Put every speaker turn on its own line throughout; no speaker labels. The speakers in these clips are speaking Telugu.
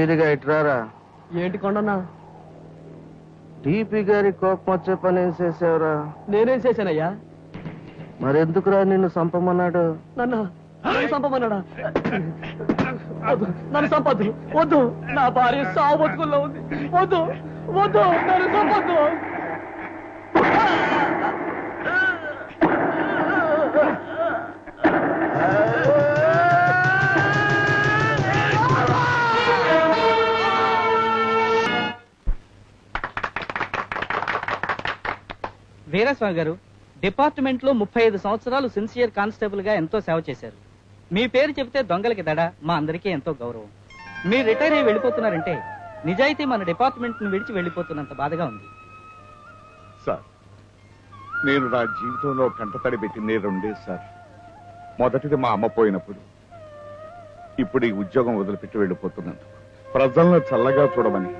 రే వీరిగా ఇట్రారా?
ఏంటి కొండన్నా?
టీపీ గారి కోపం వచ్చే పని ఏం చేసావురా?
నేనేం చేశానయ్యా?
మరెందుకురా నిన్ను సంపమన్నాడు?
నన్ను? వద్దు నన్ను చంపద్దు వద్దు. నా భార్య సావు బతుకుల్లో ఉంది. వద్దు వద్దు నన్ను చంపద్దు
వీరస్వామి గారు డిపార్ట్మెంట్లో ముప్పై ఐదు సంవత్సరాలు సిన్సియర్ కానిస్టేబుల్గా ఎంతో సేవ చేశారు. మీ పేరు చెబితే దొంగలకి దడ మా అందరికీ ఎంతో గౌరవం. మీరు రిటైర్ అయ్యి వెళ్ళిపోతున్నారంటే నిజాయితీ మన డిపార్ట్మెంట్ను విడిచి వెళ్ళిపోతున్నంత బాధగా ఉంది.
సార్ నేను నా జీవితంలో కంటతడి పెట్టింది రెండే సార్. మొదటిది మా అమ్మ పోయినప్పుడు. ఇప్పుడు ఈ ఉద్యోగం వదిలిపెట్టి వెళ్ళిపోతున్నాను ప్రజలను చల్లగా చూడమని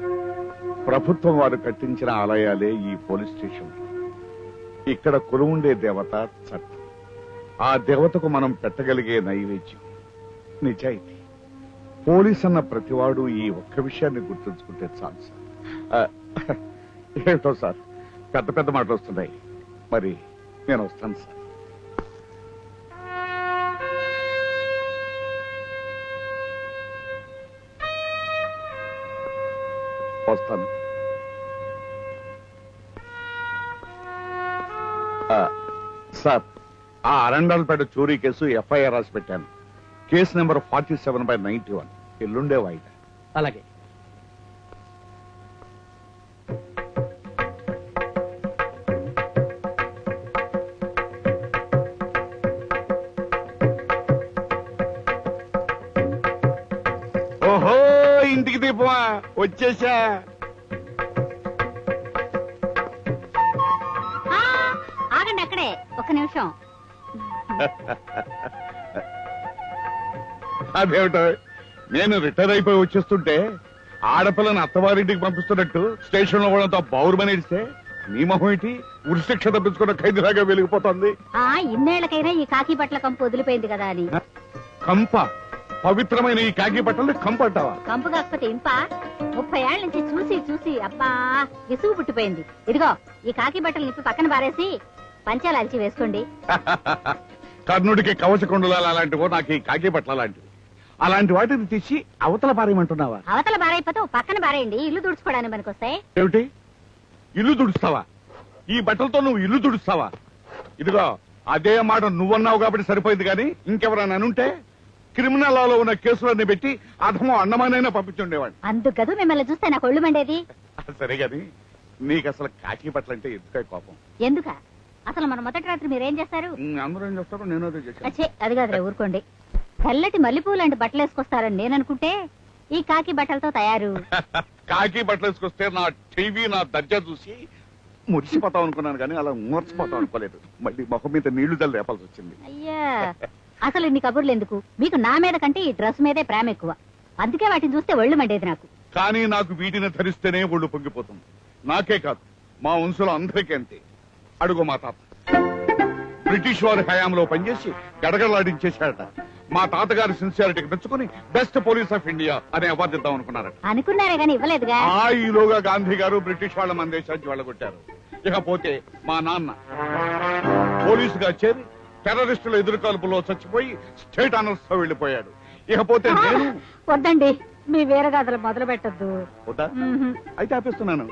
ప్రభుత్వం వారు కట్టించిన ఆలయాలే ఈ పోలీస్ స్టేషన్ ఇక్కడ కొలువుండే దేవత చట్టం. ఆ దేవతకు మనం పెట్టగలిగే నైవేద్యం. నిజాయితీ. పోలీస్ అన్న ప్రతివాడు ఈ ఒక్క విషయాన్ని గుర్తుంచుకుంటే చాలు సార్. ఏంటో సార్ పెద్ద పెద్ద మాటలు వస్తున్నాయి మరి నేను వస్తాను సార్. వస్తాను. సార్ ఆ అరండాలపేట చోరీ కేసు ఎఫ్ఐఆర్ రాసి పెట్టాను. Case number forty seven by ninety one. ఎల్లుండే వాయిదా.
అలాగే.
ఓహో ఇంటికి దీపమా వచ్చేసా.
అక్కడే ఒక నిమిషం.
అదేమిటో? నేను రిటైర్ అయిపోయి వచ్చేస్తుంటే ఆడపిల్లని అత్తవారింటికి పంపిస్తున్నట్టు స్టేషన్లో కూడా బౌర్మని ఇస్తే నీ మొహం ఏంటి? ఉరిశిక్ష తప్పించుకున్న ఖైదీలాగా వెలిగిపోతుంది.
ఆ ఇన్నేళ్ళకైనా ఈ కాకి బట్టల కంపు వదిలిపోయింది కదా అని.
కంప? పవిత్రమైన ఈ కాకి బట్టలు కంప అంటావా?
కంపు కాకపోతే ఇంప? ముప్పై ఏళ్ళ నుంచి చూసి చూసి అబ్బా విసుగు పుట్టిపోయింది. ఇదిగో ఈ కాకి బట్టలు నిప్పి పక్కన పారేసి పంచాలు అలిచి వేసుకోండి.
కర్ణుడికి కవచ కొండలాలు అలాంటివో నాకు ఈ కాకి బట్టలు అలాంటివి. అలాంటి వాటిని తీసి అవతల పారేయమంటున్నావా?
అవతల బారైపోతే ఓ పక్కన బారేయండి ఇల్లు తుడుచుకోవడానికి మనకొస్తాయి
ఏమిటి? ఇల్లు తుడుస్తావా? ఈ బట్టలతో నువ్వు ఇల్లు తుడుస్తావా? ఇదిగో అదే మాట నువ్వన్నావు కాబట్టి సరిపోయింది కానీ ఇంకెవరైనా అనుంటే క్రిమినల్ లాలో ఉన్న కేసులన్నీ పెట్టి అధమో అన్నమానైనా పంపించుండేవాడిని.
అందుకదు మిమ్మల్ని చూస్తే నాకు ఒళ్ళు మండేది?
సరే గాని నీకు అసలు కాకి బట్టలంటే ఎందుకే కోపం?
ఎందుక? అసలు మన మొదటి రాత్రి మీరేం చేస్తారు?
అందరూ ఏం చేస్తారో? నేను అదే చేశాను
అచ్చే అది కాదురా ఊరుకోండి. తెల్లటి మల్లెపూలు లాంటి బట్టలు వేసుకొస్తారని నేను అనుకుంటే ఈ కాకి బట్టలతో తయారు.
కాకి బట్టలు వేసుకొస్తే నా టీవీ నా దర్జా చూసి మురిసిపోతాం అనుకున్నాను కానీ అలా మూర్చిపోతాం అనుకోలేదు. మళ్ళీ మొహం మీద నీళ్ళు జల్లు రేపాల్సి వచ్చింది.
అయ్యా అసలు ఇన్ని కబుర్లు ఎందుకు? మీకు నా మీద కంటే ఈ డ్రెస్ మీదే ప్రేమ ఎక్కువ. అందుకే వాటిని చూస్తే ఒళ్ళు మండేది నాకు.
కానీ నాకు వీటిని ధరిస్తేనే ఒళ్ళు పొంగిపోతుంది. నాకే కాదు మా వంశంలో అందరికీ అంతే. అడుగు మా తాత. బ్రిటిష్ వారి హయాంలో పనిచేసి గడగడలాడించేశాడట. మా తాతగారి సిన్సియారిటీకి మెచ్చుకుని బెస్ట్ పోలీస్ ఆఫ్ ఇండియా అనే అవార్డు ఇద్దాం అనుకున్నారట.
అనుకున్నారే గాని ఇవ్వలేదుగా?
ఆ ఈలోగా గాంధీ గారు బ్రిటిష్ వాళ్ళ మన దేశానికి వెళ్ళగొట్టారు. ఇకపోతే మా నాన్న పోలీసుగా చేరి టెర్రరిస్టుల ఎదురుకాల్పులో చచ్చిపోయి స్టేట్ ఆనర్స్తో వెళ్ళిపోయాడు ఇకపోతే నేను
వద్దండి. మీ వీరగాథలు మొదలు పెట్టద్దు
వద్దా? అయితే ఆపేస్తున్నాను.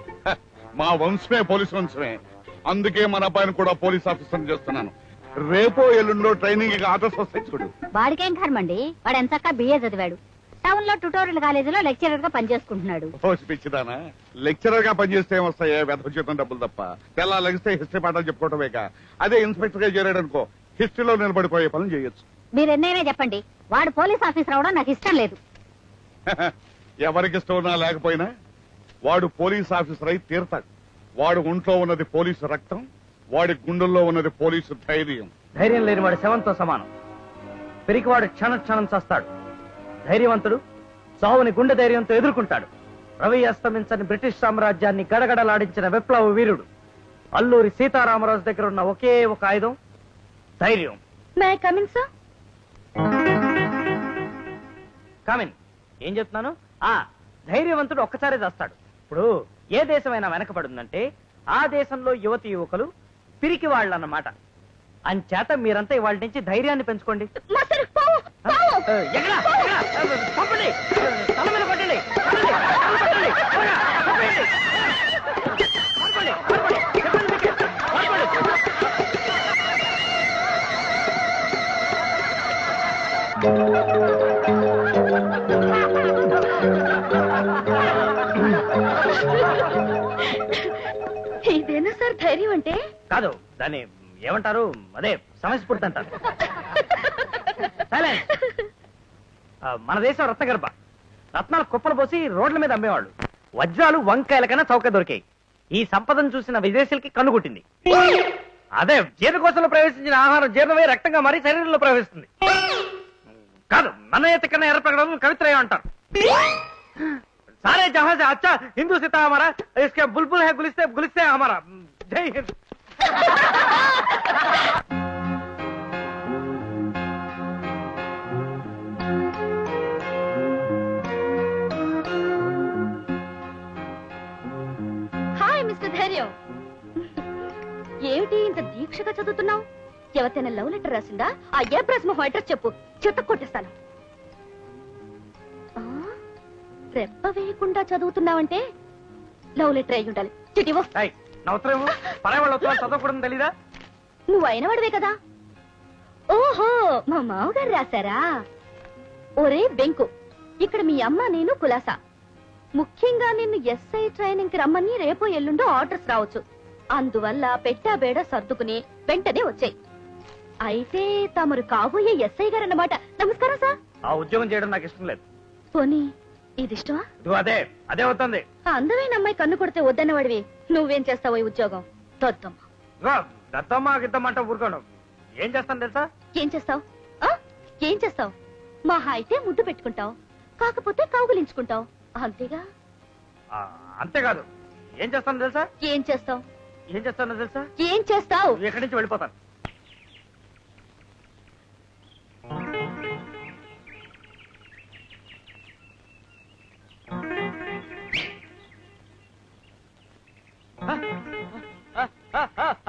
మా వంశమే పోలీస్ వంశమే. అందుకే మన అబ్బాయిని కూడా పోలీస్ ఆఫీసర్ చేస్తున్నాను. రేపో ఎల్లుండో ట్రైనింగ్ ఆర్డర్స్ వస్తాయి చూడు.
వాడికేం కర్మండి వాడు ఎంచక్క బిఏ చదివాడు. టౌన్లో ట్యూటోరియల్ కాలేజీలో లెక్చరర్గా పనిచేసుకుంటున్నాడు
పిచ్చిదానా. లెక్చరర్గా పనిచేస్తే ఏమొస్తాయే? వెధోచితం డబ్బులు తప్ప. తెల్ల లగిస్తే హిస్టరీ పాఠాలు చెప్పుకోవటమేక అదే ఇన్స్పెక్టర్గా చేరాడు అనుకో హిస్టరీలో నిలబడిపోయే పనులు చేయొచ్చు.
మీరు ఎన్నైనా చెప్పండి. వాడు పోలీస్ ఆఫీసర్ అవడం నాకు ఇష్టం లేదు.
ఎవరికి ఇష్టం ఉన్నా లేకపోయినా వాడు పోలీస్ ఆఫీసర్ అయి తీరతాడు. వాడు ఒంట్లో ఉన్నది పోలీసు రక్తం వాడి గుండెల్లో ఉన్నది పోలీసు ధైర్యం.
ధైర్యం లేని వాడు శవంతో సమానం. పెరిగివాడు క్షణ క్షణం చస్తాడు. ధైర్యవంతుడు చావుని గుండె ధైర్యంతో ఎదుర్కొంటాడు. రవి అస్తమించని బ్రిటిష్ సామ్రాజ్యాన్ని గడగడలాడించిన విప్లవ వీరుడు. అల్లూరి సీతారామరాజు దగ్గర ఉన్న ఒకే ఒక ఆయుధం ధైర్యం.
మే కమిన్ సార్
కామిన్ ఏం చెప్తున్నాను? ఆ ధైర్యవంతుడు ఒక్కసారే చేస్తాడు. ఇప్పుడు ఏ దేశమైనా వెనకబడిందంటే ఆ దేశంలో యువతి యువకులు పిరికి వాళ్ళు అన్నమాట అంచేత మీరంతా ఇవాళ నుంచి ధైర్యాన్ని పెంచుకోండి.
మాస్టర్ పావు ధైర్యం అంటే
కాదు దాన్ని ఏమంటారు అదే సమస్యపూర్తి అంటారు Silence. ఆ, మన దేశం రత్నగర్భ రత్నాలు కుప్పలు పోసి రోడ్ల మీద అమ్మేవాళ్ళు వజ్రాలు వంకాయల కన్నా చౌక దొరికాయి ఈ సంపదను చూసిన విదేశీయులకి కన్నుగుట్టింది అదే జీర్ణకోశంలో ప్రవేశించిన ఆహారం జీర్ణమై రక్తంగా మారి శరీరంలో ప్రవేశిస్తుంది కాదు మన ఎత్త కన్నా ఎర్ర ప్రకటన కవిత్రయం అంటారు सारे जहां से अच्छा हिंदू सीता हमारा इसके बुलबुल है गुलिस्ते गुलिस्ते है हमारा
హాయ్ మిస్టర్ ధైర్యం ఏమిటి ఇంత దీక్షగా చదువుతున్నావు? ఎవరికైనా లవ్ లెటర్ రాసిందా? ఆ ఏ ప్రశ్న హోటర్ చెప్పు. చెత్త కొట్టేస్తాను. రెప్ప వేయకుండా చదువుతున్నావంటే లవ్ లెటర్ అయి ఉండాలి
నా ఉత్తరం పరాయి వాళ్ళ ఉత్తరం చదవకూడదు తెలీదా?
నువ్వు అయిన వాడివే కదా? ఓహో మా మామగారు రాశారా? ఒరే బెంకు ఇక్కడ మీ అమ్మ నేను కులాసా. ముఖ్యంగా నిన్ను ఎస్ఐ ట్రైనింగ్కి రమ్మని రేపో ఎల్లుండో ఆర్డర్స్ రావచ్చు. అందువల్ల పెట్టా బేడ సర్దుకుని వెంటనే వచ్చాయి. అయితే తమరు కాబోయే ఎస్ఐ గారు అన్నమాట నమస్కారం సార్.
ఆ ఉద్యోగం చేయడం నాకు ఇష్టం లేదు.
పోనీ ఇది ఇష్టమా
ఇదిగో అదే అదే అవుతుంది.
ఆ అందమైన అమ్మాయి కన్ను కొడితే వద్దన్నవాడివి. నువ్వేం చేస్తావో ఈ ఉద్యోగం? తొద్దమ్మ
ఇదిగో దత్తమ్మ గిద్దమ్మంట ఊరుకోను. ఏం చేస్తాను తెలుసా?
ఏం చేస్తావు? ఏం చేస్తావు? మహా అయితే ముద్దు పెట్టుకుంటావు. కాకపోతే కౌగులించుకుంటావు. అంతేగా?
ఆ, అంతేకాదు. ఏం చేస్తాను తెలుసా?
ఏం చేస్తావు?
ఏం చేస్తానో తెలుసా?
ఏం చేస్తావు?
ఇక్కడి నుంచి వెళ్ళిపోతాను ah, ah, ah, ah.